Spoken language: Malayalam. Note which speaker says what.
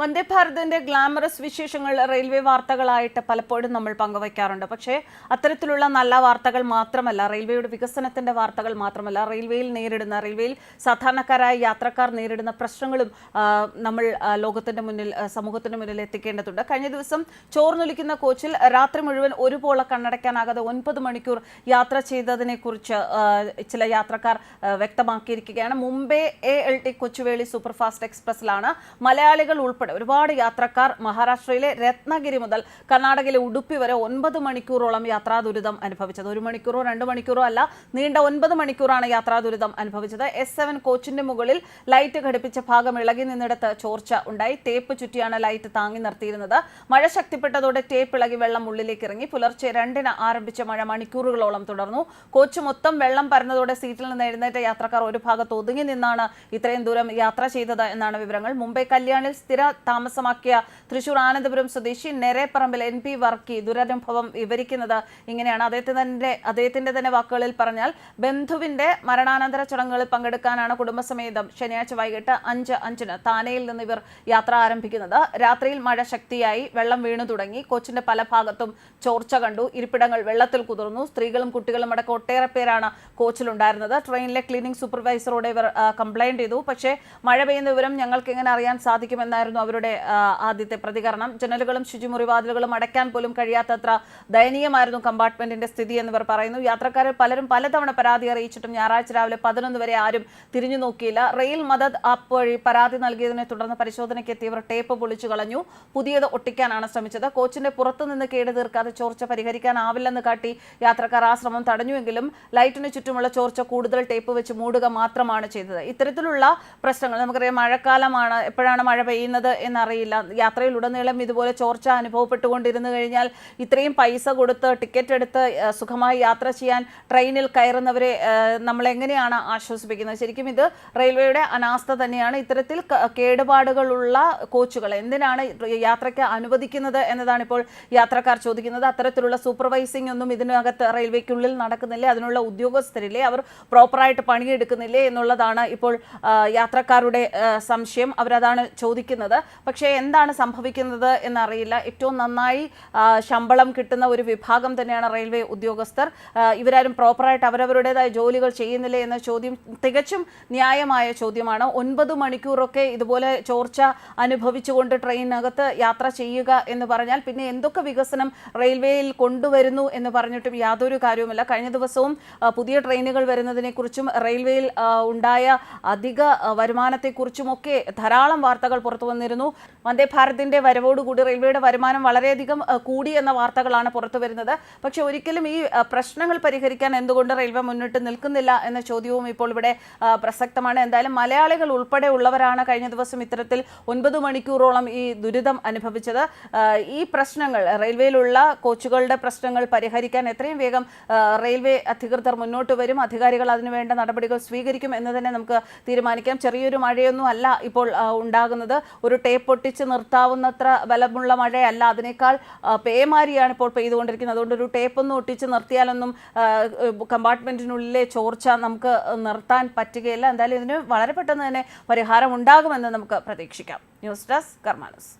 Speaker 1: വന്ദേ ഭാരതിന്റെ ഗ്ലാമറസ് വിശേഷങ്ങൾ റെയിൽവേ വാർത്തകളായിട്ട് പലപ്പോഴും നമ്മൾ പങ്കുവയ്ക്കാറുണ്ട്. പക്ഷേ അത്തരത്തിലുള്ള നല്ല വാർത്തകൾ മാത്രമല്ല റെയിൽവേയുടെ വികസനത്തിന്റെ വാർത്തകൾ മാത്രമല്ല റെയിൽവേയിൽ നേരിടുന്ന റെയിൽവേയിൽ സാധാരണക്കാരായ യാത്രക്കാർ നേരിടുന്ന പ്രശ്നങ്ങളും നമ്മൾ ലോകത്തിന്റെ മുന്നിൽ സമൂഹത്തിന്റെ മുന്നിൽ എത്തിക്കേണ്ടതുണ്ട്. കഴിഞ്ഞ ദിവസം ചോർന്നൊലിക്കുന്ന കോച്ചിൽ രാത്രി മുഴുവൻ ഒരു പോള കണ്ണടയ്ക്കാനാകാതെ ഒൻപത് മണിക്കൂർ യാത്ര ചെയ്തതിനെ കുറിച്ച് ചില യാത്രക്കാർ വ്യക്തമാക്കിയിരിക്കുകയാണ്. Mumbai L T T Kochuveli superfast എക്സ്പ്രസിലാണ് മലയാളികൾ ഉൾപ്പെടെ ഒരുപാട് യാത്രക്കാർ മഹാരാഷ്ട്രയിലെ രത്നഗിരി മുതൽ കർണാടകയിലെ ഉടുപ്പി വരെ ഒൻപത് മണിക്കൂറോളം യാത്രാ ദുരിതം അനുഭവിച്ചത്. ഒരു മണിക്കൂറോ രണ്ട് മണിക്കൂറോ അല്ല നീണ്ട ഒൻപത് മണിക്കൂറാണ് യാത്രാ ദുരിതം അനുഭവിച്ചത്. എസ് സെവൻ കോച്ചിന്റെ മുകളിൽ ലൈറ്റ് ഘടിപ്പിച്ച ഭാഗം ഇളകി നിന്നിടത്ത് ചോർച്ച ഉണ്ടായി. ടേപ്പ് ചുറ്റിയാണ് ലൈറ്റ് താങ്ങി നിർത്തിയിരുന്നത്. മഴ ശക്തിപ്പെട്ടതോടെ ടേപ്പ് ഇളകി വെള്ളം ഉള്ളിലേക്ക് ഇറങ്ങി. പുലർച്ചെ രണ്ടിന് ആരംഭിച്ച മഴ മണിക്കൂറുകളോളം തുടർന്നു. കോച്ച് മൊത്തം വെള്ളം പരന്നതോടെ സീറ്റിൽ നിന്ന് എഴുന്നേറ്റ യാത്രക്കാർ ഒരു ഭാഗത്ത് ഒതുങ്ങി നിന്നാണ് ഇത്രയും ദൂരം യാത്ര ചെയ്തത് എന്നാണ് വിവരങ്ങൾ. മുംബൈ കല്യാണിൽ സ്ഥിര താമസമാക്കിയ തൃശൂർ ആനന്ദപുരം സ്വദേശി നെരേപ്പറമ്പിൽ എൻ പി വർക്കി ദുരനുഭവം വിവരിക്കുന്നത് ഇങ്ങനെയാണ്. അദ്ദേഹത്തിന്റെ അദ്ദേഹത്തിന്റെ തന്നെ വാക്കുകളിൽ പറഞ്ഞാൽ ബന്ധുവിന്റെ മരണാനന്തര ചടങ്ങുകളിൽ പങ്കെടുക്കാനാണ് കുടുംബസമേതം ശനിയാഴ്ച വൈകിട്ട് അഞ്ച് അഞ്ചിന് താനെയിൽ നിന്ന് ഇവർ യാത്ര ആരംഭിക്കുന്നത്. രാത്രിയിൽ മഴ ശക്തിയായി വെള്ളം വീണു തുടങ്ങി. കൊച്ചിന്റെ പല ഭാഗത്തും ചോർച്ച കണ്ടു. ഇരിപ്പിടങ്ങൾ വെള്ളത്തിൽ കുതിർന്നു. സ്ത്രീകളും കുട്ടികളും അടക്കം ഒട്ടേറെ പേരാണ് കോച്ചിലുണ്ടായിരുന്നത്. ട്രെയിനിലെ ക്ലീനിംഗ് സൂപ്പർവൈസറോട് ഇവർ കംപ്ലൈന്റ് ചെയ്തു. പക്ഷേ മഴ പെയ്യുന്ന വിവരം ഞങ്ങൾക്ക് എങ്ങനെ അറിയാൻ സാധിക്കുമെന്നായിരുന്നു അവരുടെ ആദ്യത്തെ പ്രതികരണം. ജനലുകളും ശുചിമുറിവാതിലുകളും അടയ്ക്കാൻ പോലും കഴിയാത്തത്ര ദയനീയമായിരുന്നു കമ്പാർട്ട്മെന്റിന്റെ സ്ഥിതി എന്നിവർ പറയുന്നു. യാത്രക്കാരിൽ പലരും പലതവണ പരാതി അറിയിച്ചിട്ടും ഞായറാഴ്ച രാവിലെ പതിനൊന്ന് വരെ ആരും തിരിഞ്ഞു നോക്കിയില്ല. റെയിൽ മദത് ആപ്പ് വഴി പരാതി നൽകിയതിനെ തുടർന്ന് പരിശോധനയ്ക്ക് എത്തിയവർ ടേപ്പ് പൊളിച്ചു കളഞ്ഞു. പുതിയത് ഒട്ടിക്കാനാണ് ശ്രമിച്ചത്. കോച്ചിന്റെ പുറത്തുനിന്ന് കേട് തീർക്കാതെ ചോർച്ച പരിഹരിക്കാനാവില്ലെന്ന് കാട്ടി യാത്രക്കാർ ആ ശ്രമം തടഞ്ഞുവെങ്കിലും ലൈറ്റിന് ചുറ്റുമുള്ള ചോർച്ച കൂടുതൽ ടേപ്പ് വെച്ച് മൂടുക മാത്രമാണ് ചെയ്തത്. ഇത്തരത്തിലുള്ള പ്രശ്നങ്ങൾ നമുക്കറിയാം മഴക്കാലമാണ്. എപ്പോഴാണ് മഴ പെയ്യുന്നത് എന്നറിയില്ല. യാത്രയിലുടനീളം ഇതുപോലെ ചോർച്ച അനുഭവപ്പെട്ടുകൊണ്ടിരുന്നു കഴിഞ്ഞാൽ ഇത്രയും പൈസ കൊടുത്ത് ടിക്കറ്റ് എടുത്ത് സുഖമായി യാത്ര ചെയ്യാൻ ട്രെയിനിൽ കയറുന്നവരെ നമ്മൾ എങ്ങനെയാണ് ആശ്വസിപ്പിക്കുന്നത്? ശരിക്കും ഇത് റെയിൽവേയുടെ അനാസ്ഥ തന്നെയാണ്. ഇത്തരത്തിൽ കേടുപാടുകളുള്ള കോച്ചുകൾ എന്തിനാണ് യാത്രയ്ക്ക് അനുവദിക്കുന്നത് എന്നതാണ് ഇപ്പോൾ യാത്രക്കാർ ചോദിക്കുന്നത്. അത്തരത്തിലുള്ള സൂപ്പർവൈസിംഗ് ഒന്നും ഇതിനകത്ത് റെയിൽവേക്കുള്ളിൽ നടക്കുന്നില്ല. അതിനുള്ള ഉദ്യോഗസ്ഥരില്ലേ? അവർ പ്രോപ്പറായിട്ട് പണിയെടുക്കുന്നില്ലേ എന്നുള്ളതാണ് ഇപ്പോൾ യാത്രക്കാരുടെ സംശയം. അവരതാണ് ചോദിക്കുന്നത്. പക്ഷേ എന്താണ് സംഭവിക്കുന്നത് എന്നറിയില്ല. ഏറ്റവും നന്നായി ശമ്പളം കിട്ടുന്ന ഒരു വിഭാഗം തന്നെയാണ് റെയിൽവേ ഉദ്യോഗസ്ഥർ. ഇവരാരും പ്രോപ്പറായിട്ട് അവരവരുടേതായ ജോലികൾ ചെയ്യുന്നില്ലേ എന്ന ചോദ്യം തികച്ചും ന്യായമായ ചോദ്യമാണ്. ഒൻപത് മണിക്കൂറൊക്കെ ഇതുപോലെ ചോർച്ച അനുഭവിച്ചുകൊണ്ട് ട്രെയിനകത്ത് യാത്ര ചെയ്യുക എന്ന് പറഞ്ഞാൽ പിന്നെ എന്തൊക്കെ വികസനം റെയിൽവേയിൽ കൊണ്ടുവരുന്നു എന്ന് പറഞ്ഞിട്ടും യാതൊരു കാര്യവുമില്ല. കഴിഞ്ഞ ദിവസവും പുതിയ ട്രെയിനുകൾ വരുന്നതിനെക്കുറിച്ചും റെയിൽവേയിൽ ഉണ്ടായ അധിക വരുമാനത്തെക്കുറിച്ചുമൊക്കെ ധാരാളം വാർത്തകൾ പുറത്തു വന്നിരുന്നു വന്ദേ ഭാരതിന്റെ വരവോടുകൂടി റെയിൽവേയുടെ വരുമാനം വളരെയധികം കൂടി എന്ന വാർത്തകളാണ് പുറത്തു വരുന്നത്. പക്ഷെ ഒരിക്കലും ഈ പ്രശ്നങ്ങൾ പരിഹരിക്കാൻ എന്തുകൊണ്ട് റെയിൽവേ മുന്നിട്ട് നിൽക്കുന്നില്ല എന്ന ചോദ്യവും ഇപ്പോൾ ഇവിടെ പ്രസക്തമാണ്. എന്തായാലും മലയാളികൾ ഉൾപ്പെടെ ഉള്ളവരാണ് കഴിഞ്ഞ ദിവസം ഇത്തരത്തിൽ ഒൻപത് മണിക്കൂറോളം ഈ ദുരിതം അനുഭവിച്ചത്. ഈ പ്രശ്നങ്ങൾ റെയിൽവേയിലുള്ള കോച്ചുകളുടെ പ്രശ്നങ്ങൾ പരിഹരിക്കാൻ എത്രയും വേഗം റെയിൽവേ അധികൃതർ മുന്നോട്ട് വരും. അധികാരികൾ അതിനുവേണ്ട നടപടികൾ സ്വീകരിക്കും എന്ന് തന്നെ നമുക്ക് തീരുമാനിക്കാം. ചെറിയൊരു മഴയൊന്നും അല്ല ഇപ്പോൾ ഉണ്ടാകുന്നത്. ഒരു ടേപ്പ് ഒട്ടിച്ച് നിർത്താവുന്നത്ര ബലമുള്ള മഴയല്ല. അതിനേക്കാൾ പേമാരിയാണ് ഇപ്പോൾ പെയ്തുകൊണ്ടിരിക്കുന്നത്. അതുകൊണ്ട് ഒരു ടേപ്പ് ഒന്നും ഒട്ടിച്ച് നിർത്തിയാലൊന്നും കമ്പാർട്ട്മെന്റിനുള്ളിലെ ചോർച്ച നമുക്ക് നിർത്താൻ പറ്റുകയില്ല. എന്തായാലും ഇതിന് വളരെ പെട്ടെന്ന് തന്നെ പരിഹാരം ഉണ്ടാകുമെന്ന് നമുക്ക് പ്രതീക്ഷിക്കാം. News desk കർമാനസ്.